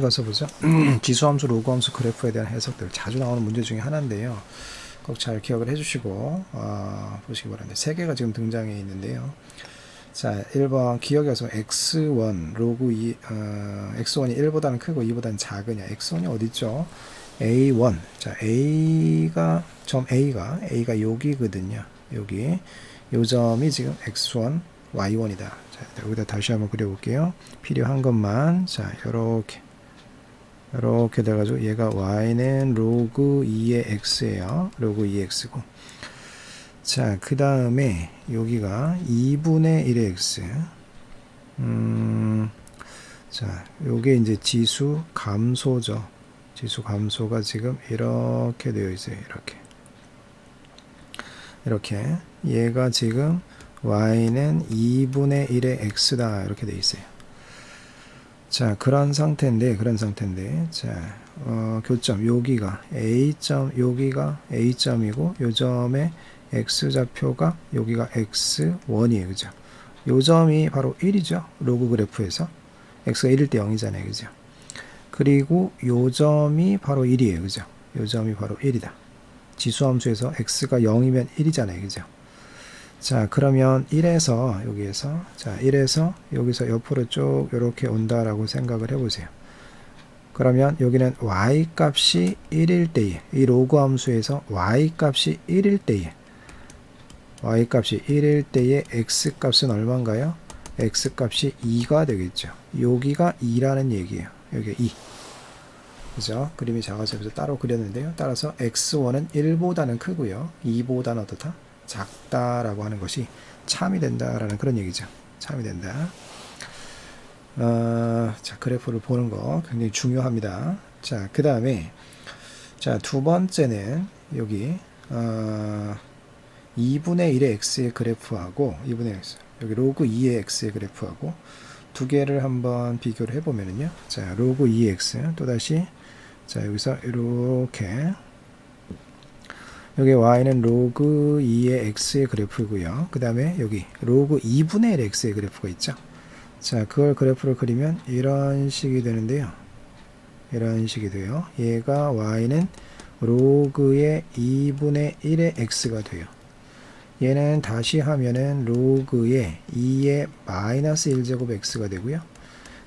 가서 보자. 지수함수, 로그함수, 그래프에 대한 해석들 자주 나오는 문제 중에 하나인데요. 꼭 잘 기억을 해주시고 어, 보시기 바랍니다. 세 개가 지금 등장해 있는데요. 자, 1번 기억에서 x1 로그 2 어, x1이 1보다는 크고 2보다는 작으냐? x1이 어디 있죠? a1. 자, a가 점 a가 a가 여기거든요. 여기 요 점이 지금 x1 y1이다. 자, 여기다 다시 한번 그려 볼게요. 필요한 것만 자, 요렇게 이렇게 돼가지고 얘가 y는 로그 2의 x예요. 로그 2의 x고. 자, 그 다음에 여기가 2분의 1의 x. 음, 자, 요게 이제 지수 감소죠. 지수 감소가 지금 이렇게 되어 있어요. 이렇게. 이렇게. 얘가 지금 y는 2분의 1의 x다. 이렇게 되어 있어요. 자, 그런 상태인데, 그런 상태인데, 자, 어, 교점, 여기가 A점, 여기가 A점이고, 요 점의 X좌표가 여기가 X1이에요. 그죠? 요 점이 바로 1이죠. 로그 그래프에서. X가 1일 때 0이잖아요. 그죠? 그리고 요 점이 바로 1이에요. 그죠? 요 점이 바로 1이다. 지수함수에서 X가 0이면 1이잖아요. 그죠? 자, 그러면 1에서 여기에서 자, 1에서 여기서 옆으로 쭉 이렇게 온다라고 생각을 해 보세요. 그러면 여기는 y 값이 1일 때에 이 로그 함수에서 y 값이 1일 때에 y 값이 1일 때에 x 값은 얼마인가요? x 값이 2가 되겠죠. 여기가 2라는 얘기예요. 여기 2. 그죠? 그림이 작아서 여기서 따로 그렸는데요. 따라서 x1은 1보다는 크고요. 2보다는 어떻다? 작다라고 하는 것이 참이 된다라는 그런 얘기죠. 참이 된다. 어, 자 그래프를 보는 거 굉장히 중요합니다. 자 그 다음에 자 두 번째는 여기 어, 2분의 1의 x의 그래프하고 2분의 x 여기 로그 2의 x의 그래프하고 두 개를 한번 비교를 해보면은요. 자 로그 2의 x 또 다시 자 여기서 이렇게 여기 y는 로그 2의 x의 그래프고요. 그 다음에 여기 로그 2분의 1 x의 그래프가 있죠. 자, 그걸 그래프를 그리면 이런 식이 되는데요. 이런 식이 돼요. 얘가 y는 로그의 2분의 1의 x가 돼요. 얘는 다시 하면은 로그의 2의 마이너스 1제곱 x가 되고요.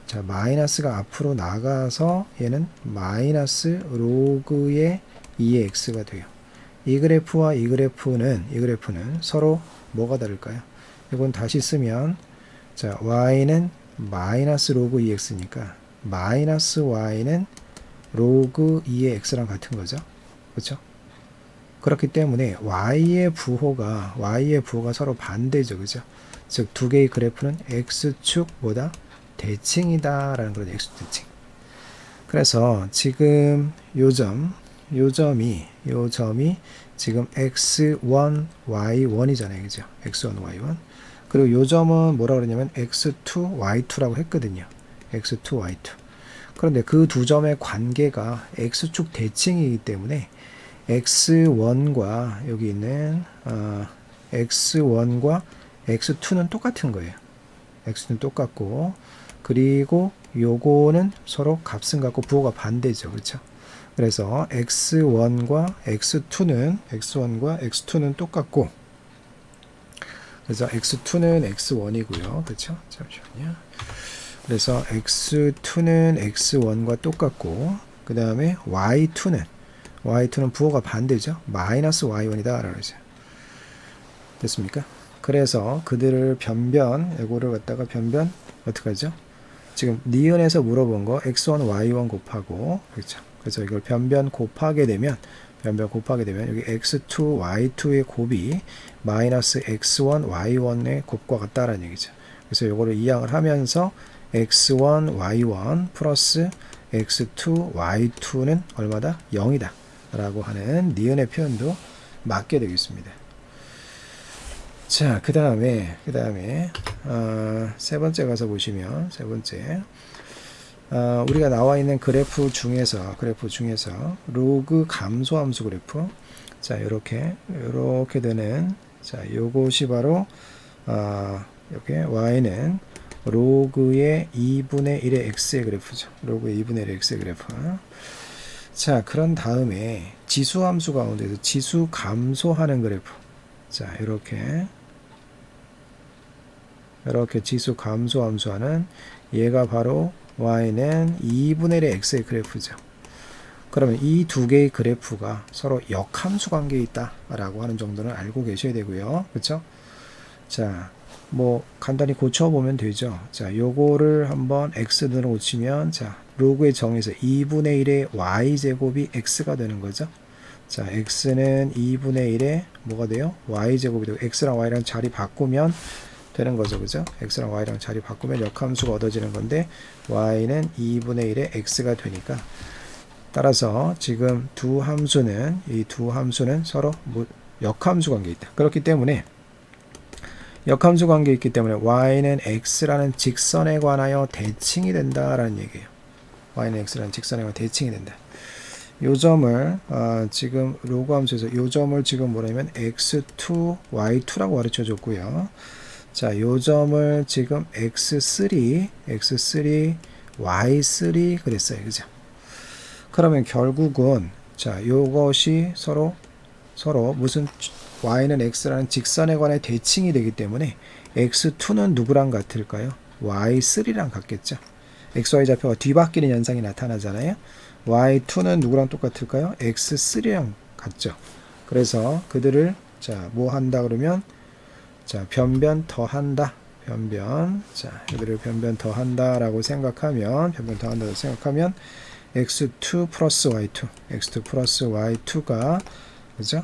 자, 마이너스가 앞으로 나가서 얘는 마이너스 로그의 2의 x가 돼요. 이 그래프와 이 그래프는 이 그래프는 서로 뭐가 다를까요? 이건 다시 쓰면 자 y는 마이너스 로그 2x니까 마이너스 y는 로그 2의 x랑 같은 거죠. 그렇죠? 그렇기 때문에 y의 부호가 y의 부호가 서로 반대죠. 그죠? 즉 두 개의 그래프는 x축 보다 대칭이다라는 그런 x축 대칭. 그래서 지금 요점 요 점이 요 점이 지금 x1, y1이잖아요. 그죠? x1, y1. 그리고 요 점은 뭐라 그러냐면 x2, y2라고 했거든요. x2, y2. 그런데 그 두 점의 관계가 x축 대칭이기 때문에 x1과 여기 있는 어, x1과 x2는 똑같은 거예요. x는 똑같고 그리고 요거는 서로 값은 같고 부호가 반대죠. 그렇죠? 그래서 x1과 x2는 x1과 x2는 똑같고 그래서 x2는 x1이고요. 그렇죠? 잠시만요. 그래서 x2는 x1과 똑같고 그 다음에 y2는 y2는 부호가 반대죠. 마이너스 y1이다 라고 했어요. 됐습니까? 그래서 그들을 변변 이거를 갖다가 변변 어떻게 하죠? 지금 니은에서 물어본 거 x1 y1 곱하고 그렇죠. 그래서 이걸 변변 곱하게 되면 변변 곱하게 되면 여기 x2, y2의 곱이 마이너스 x1, y1의 곱과 같다라는 얘기죠. 그래서 이거를 이항을 하면서 x1, y1 플러스 x2, y2는 얼마다? 0이다. 라고 하는 니은의 표현도 맞게 되겠습니다. 자, 그 다음에, 그 다음에, 어, 세 번째 가서 보시면, 세 번째. 어, 우리가 나와 있는 그래프 중에서 그래프 중에서 로그 감소 함수 그래프 자 이렇게 이렇게 되는 자 요것이 바로 어, 이렇게 y는 로그의 2분의 1의 x의 그래프죠. 로그의 2분의 1의 x의 그래프. 자, 그런 다음에 지수 함수 가운데서 지수 감소하는 그래프. 자, 이렇게 이렇게 지수 감소 함수하는 얘가 바로 y는 2분의 1의 x의 그래프죠. 그러면 이 두 개의 그래프가 서로 역함수 관계에 있다라고 하는 정도는 알고 계셔야 되고요. 그렇죠? 자, 뭐 간단히 고쳐 보면 되죠. 자, 요거를 한번 x등으로 고치면 자, 로그의 정에서 2분의 1의 y 제곱이 x가 되는 거죠. 자, x는 2분의 1의 뭐가 돼요? y 제곱이 되고 x랑 y랑 자리 바꾸면 되는 거죠. 그죠? x랑 y랑 자리 바꾸면 역함수가 얻어지는 건데 y는 2분의 1의 x가 되니까 따라서 지금 두 함수는 이 두 함수는 서로 뭐 역함수 관계에 있다. 그렇기 때문에 역함수 관계에 있기 때문에 y는 x라는 직선에 관하여 대칭이 된다라는 얘기예요. y는 x라는 직선에 관하여 대칭이 된다. 요 점을 어, 지금 로그 함수에서 요 점을 지금 뭐냐면 x2, y2라고 가르쳐 줬고요. 자, 요 점을 지금 x3, x3, y3 그랬어요. 그죠? 그러면 결국은 자, 요것이 서로 서로 무슨 y는 x라는 직선에 관해 대칭이 되기 때문에 x2는 누구랑 같을까요? y3랑 같겠죠. xy 좌표가 뒤바뀌는 현상이 나타나잖아요. y2는 누구랑 똑같을까요? x3랑 같죠. 그래서 그들을 자, 뭐 한다 그러면 자, 변변 더한다. 변변. 자, 이들을 변변 더한다라고 생각하면 변변 더한다고 생각하면 x2 플러스 y2, x2 플러스 y2가 그죠?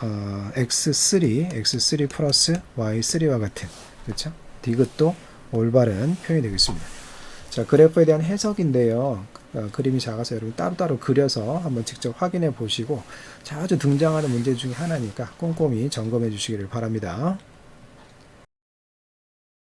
어, x3, x3 플러스 y3와 같은 그렇죠? 디귿도 올바른 표현이 되겠습니다. 자, 그래프에 대한 해석인데요. 어, 그림이 작아서 여러분 따로따로 그려서 한번 직접 확인해 보시고 자주 등장하는 문제 중에 하나니까 꼼꼼히 점검해 주시기를 바랍니다.